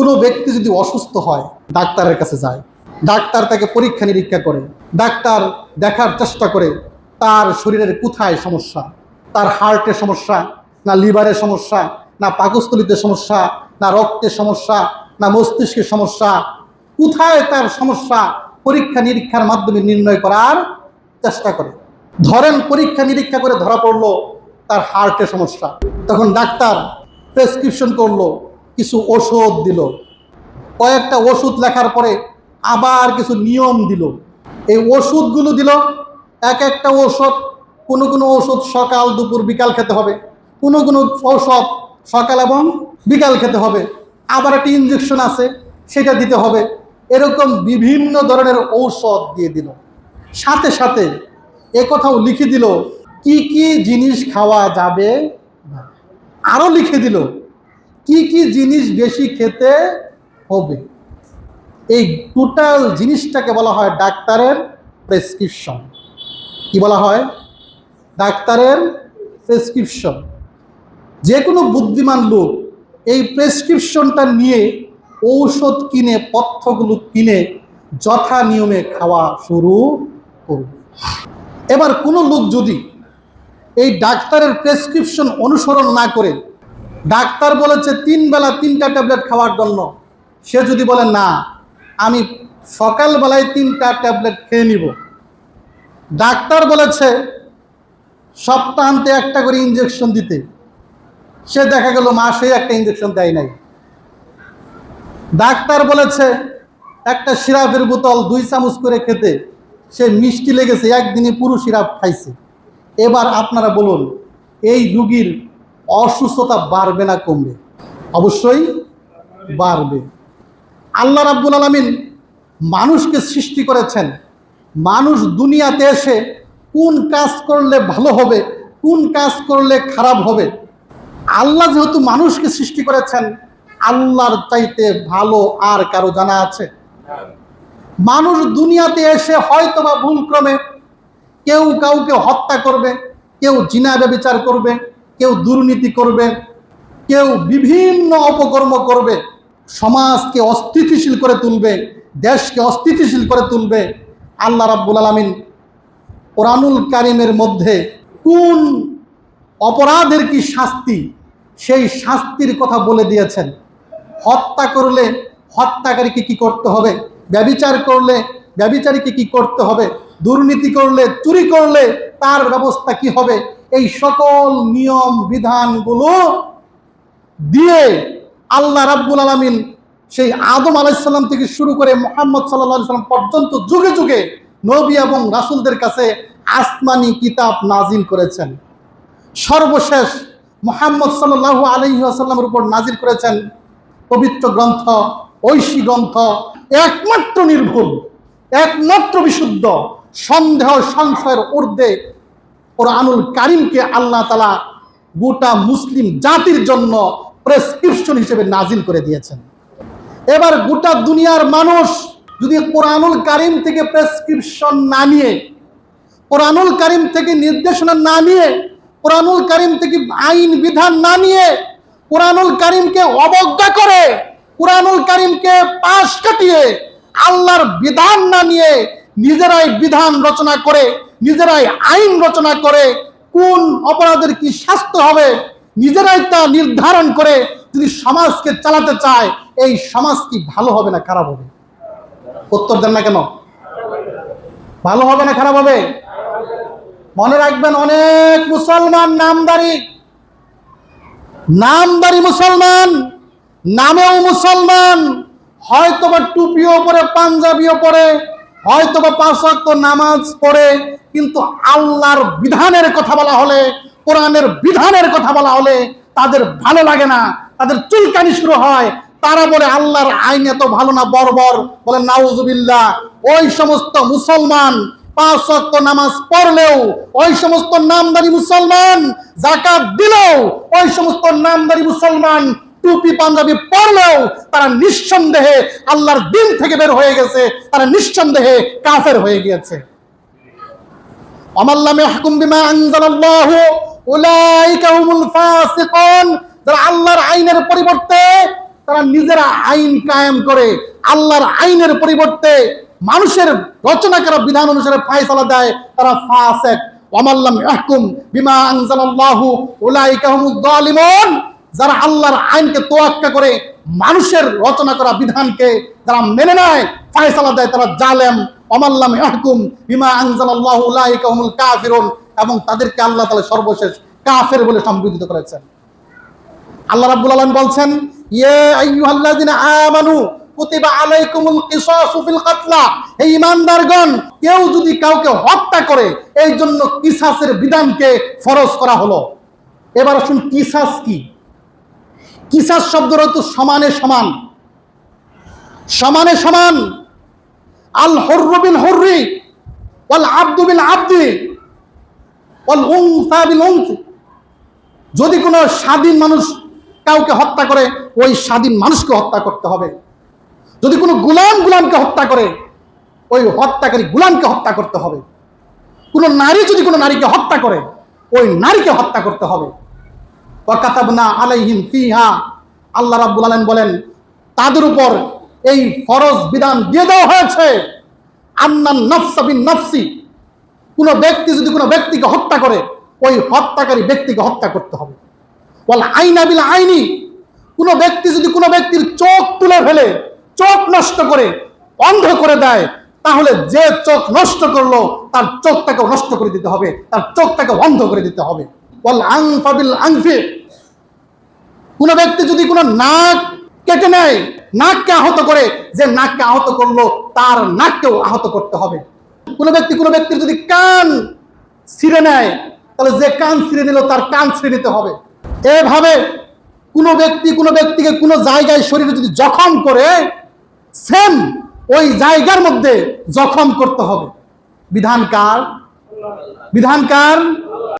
কোনো ব্যক্তি যদি অসুস্থ হয়, ডাক্তারের কাছে যায়। ডাক্তার তাকে পরীক্ষা নিরীক্ষা করে। ডাক্তার দেখার চেষ্টা করে তার শরীরের কোথায় সমস্যা? তার হার্টের সমস্যা, না লিভারের সমস্যা, না পাকস্থলিতে সমস্যা, না রক্তের সমস্যা, না মস্তিষ্কের সমস্যা। কোথায় তার সমস্যা? পরীক্ষা নিরীক্ষার মাধ্যমে নির্ণয় করার চেষ্টা করে। ধরেন পরীক্ষা নিরীক্ষা করে ধরা পড়ল তার হার্টের সমস্যা। তখন ডাক্তার প্রেসক্রিপশন করল কিছু ওষুধ দিল। কয়েকটা ওষুধ লেখার পরে আবার কিছু নিয়ম দিল। এই ওষুধগুলো দিল, এক একটা ওষুধ কোনো কোনো ওষুধ সকাল, দুপুর, বিকাল খেতে হবে। কোনো কোনো ঔষধ সকাল এবং বিকাল খেতে হবে। আবার একটা ইঞ্জেকশন আছে, সেটা দিতে হবে। এরকম বিভিন্ন ধরনের ঔষধ দিয়ে দিল। সাথে সাথে এ কথাও লিখে দিল, কি কি জিনিস খাওয়া যাবে? আরও লিখে দিল কি কি জিনিস বেশি খেতে হবে? এই টোটাল জিনিসটাকে বলা হয় ডাক্তারের প্রেসক্রিপশন কি বলা হয়? ডাক্তারের প্রেসক্রিপশন যে কোনো বুদ্ধিমান লোক এই প্রেসক্রিপশনটা নিয়ে ঔষধ কিনে, পথ্যগুলো কিনে যথা নিয়মে খাওয়া শুরু করবে। এবার কোনো লোক যদি এই ডাক্তারের প্রেসক্রিপশন অনুসরণ না করে ডাক্তার বলেছে তিন বেলা তিনটা ট্যাবলেট খাওয়ার জন্য। সে যদি বলে, না, আমি সকালবেলায় তিনটা ট্যাবলেট খেয়ে নিব। ডাক্তার বলেছে সপ্তাহান্তে একটা করে ইঞ্জেকশন দিতে। সে দেখা গেল মাসে একটা ইঞ্জেকশন দেয় নাই। ডাক্তার বলেছে, একটা সিরাপের বোতল দুই চামচ করে খেতে। সে মিষ্টি লেগেছে একদিনে পুরো সিরাপ খাইছে। এবার আপনারা বলুন, এই রুগীর অসুস্থতা বাড়বে না কমবে। অবশ্যই বাড়বে। আল্লাহ রাব্বুল আলমিন মানুষকে সৃষ্টি করেছেন। মানুষ দুনিয়াতে এসে কোন কাজ করলে ভালো হবে, কোন কাজ করলে খারাপ হবে, আল্লাহ যেহেতু মানুষকে সৃষ্টি করেছেন, আল্লাহর চাইতে ভালো আর কারও জানা আছে? মানুষ দুনিয়াতে এসে হয়তো বা ভুলক্রমে কেউ কাউকে হত্যা করবে, কেউ জিনা ব্যবচার করবে কেউ দুর্নীতি করবে, কেউ বিভিন্ন অপকর্ম করবে, সমাজকে অস্থিতিশীল করে তুলবে, দেশকে অস্থিতিশীল করে তুলবে। আল্লাহ রাব্বুল আলমিন কোরআনুল কারিমের মধ্যে কোন অপরাধের কি শাস্তি, সেই শাস্তির কথা বলে দিয়েছেন। হত্যা করলে হত্যাকারীকে কি করতে হবে? ব্যবিচার করলে ব্যবিচারীকে কি করতে হবে? দুর্নীতি করলে, চুরি করলে তার ব্যবস্থা কি হবে? এই সকল নিয়ম, বিধানগুলো দিয়ে আল্লাহ রাব্বুল আলমিন সেই আদম আলাইসাল্লাম থেকে শুরু করে মোহাম্মদ সাল্লাহ সাল্লাম পর্যন্ত যুগে যুগে নবী এবং রাসুলদের কাছে আসমানি কিতাব নাজিল করেছেন। সর্বশেষ মোহাম্মদ সাল্লাহ আলহিহাসাল্লামের উপর নাজিল করেছেন পবিত্র গ্রন্থ, ঐশী গ্রন্থ, একমাত্র নির্ভুল, একমাত্র বিশুদ্ধ, সন্দেহ, সংশয়ের ঊর্ধ্বে কোরআনুল কারিমকে আল্লাহ তালা গোটা মুসলিম জাতির জন্য প্রেসক্রিপশন হিসেবে নাজিল করে দিয়েছেন। এবার গোটা দুনিয়ার মানুষ যদি কোরআনুল কারিম থেকে প্রেসক্রিপশন না নিয়ে, কোরআনুল কারিম থেকে নির্দেশনা না নিয়ে, কোরআনুল কারিম থেকে আইন বিধান না নিয়ে, কোরআনুল কারিমকে অবজ্ঞা করে, কোরআনুল কারিমকে পাশ কাটিয়ে, আল্লাহর বিধান না নিয়ে নিজেরাই বিধান রচনা করে নিজেরাই আইন রচনা করে কোন অপরাধের কি শাস্তি হবে, নিজেরাই তা নির্ধারণ করে যদি সমাজকে চালাতে চায়, এই সমাজ কি ভালো হবে না খারাপ হবে? উত্তর দেন না কেন? ভালো হবে না খারাপ হবে? মনে রাখবেন অনেক মুসলমান নামদারি। নামদারি মুসলমান, নামেও মুসলমান হয়তো বা টুপিও পরে, পাঞ্জাবিও পরে হয়তো বা পাঁচ ওয়াক্ত নামাজ পড়ে, কিন্তু আল্লাহর বিধানের কথা বলা হলে, কোরআনের বিধানের কথা বলা হলে তাদের ভালো লাগে না, তাদের চুলকানি শুরু হয়। তারা বলে, আল্লাহর আইন এত ভালো না, বর্বর। বলে, নাউজুবিল্লাহ। ওই সমস্ত মুসলমান পাঁচ ওয়াক্ত নামাজ পড়লেও, ওই সমস্ত নামদারি মুসলমান জাকাত দিলেও, ওই সমস্ত নামদারি মুসলমান টুপি পাঞ্জাবি পড়লেও তারা নিঃসন্দেহে আল্লাহর দিন থেকে বের হয়ে গেছে, তারা নিঃসন্দেহে কাফের হয়ে গিয়েছে। অমাল্লাম ইয়াহকুম বিমা ফাসিকুন, যারা আল্লাহর আইনের পরিবর্তে তারা নিজেরা আইন কায়েম করে, আল্লাহর আইনের পরিবর্তে মানুষের রচনা করা বিধান অনুসারে ফায়সালা দেয়, তারা ফাসেক। ওয়ামাল্লাম ইয়াহকুম বিমা আনজালাল্লাহু, উলাইকা জালিমুন যারা আল্লাহর আইনকে তোয়াক্কা করে, মানুষের রচনা করা বিধানকে যারা মেনে নেয়, ফায়সালা দেয়, তারা জালেম ওয়ামাল্লাম ইয়াহকুম বিমা আনজালাল্লাহু উলাইকা হুমুল কাফিরুন এবং তাদেরকে আল্লাহ তাআলা সর্বশেষ কাফের বলে সম্বোধিত করেছেন। আল্লাহ রাব্বুল আলামিন বলছেন, ইয়া আইয়ুহাল্লাযিনা আমানু আলাইকুমুল কিসাসু ফিল কাতলা। হে ঈমানদারগণ, কেউ যদি কাউকে হত্যা করে এই জন্য কিসাসের বিধানকে ফরজ করা হলো। এবার আসুন কিসাস কি? কিসাস শব্দের অর্থ সমানে সমান। সমানে সমান। আল হর্র বিল হর্রি, ওয়াল আব্দু বিল আব্দি, ওয়াল উনসা বিল উনসি। যদি কোনো স্বাধীন মানুষ কাউকে হত্যা করে, ওই স্বাধীন মানুষকে হত্যা করতে হবে। যদি কোনো গুলাম গুলামকে হত্যা করে, ওই হত্যাকারী গুলামকে হত্যা করতে হবে। কোনো নারী যদি কোনো নারীকে হত্যা করে, ওই নারীকে হত্যা করতে হবে। ওয়াকাতাবনা আলাইহিম ফিহা। আল্লাহ রাব্বুল আলামিন বলেন, তাদের উপর এই ফরজ বিধান দিয়ে দেওয়া হয়েছে। আন্নান নফসা বিন নফসি। কোনো ব্যক্তি যদি কোনো ব্যক্তিকে হত্যা করে, ওই হত্যাকারী ব্যক্তিকে হত্যা করতে হবে। বল আইনা বিল আইনি। কোনো ব্যক্তি যদি কোনো ব্যক্তির চোখ তুলে ফেলে, চোখ নষ্ট করে, অন্ধ করে দেয়, তাহলে যে চোখ নষ্ট করল, তার চোখটাকে নষ্ট করে দিতে হবে, তার চোখটাকে অন্ধ করে দিতে হবে। বল আংফা বিল আংফি। কোনো ব্যক্তি যদি কোনো নাক কেটে নেয়, নাককে আহত করে, যে নাককে আহত করল, তার নাককেও আহত করতে হবে। কোনো ব্যক্তি কোনো ব্যক্তির যদি কান ছিঁড়ে নেয়, তাহলে যে কান ছিঁড়ে নিল, তার কান ছিঁড়ে নিতে হবে। এভাবে কোনো ব্যক্তি কোনো ব্যক্তিকে কোনো জায়গায় শরীরে যদি জখম করে সেম ওই জায়গার মধ্যে জখম করতে হবে। বিধানকার বিধানকার কার?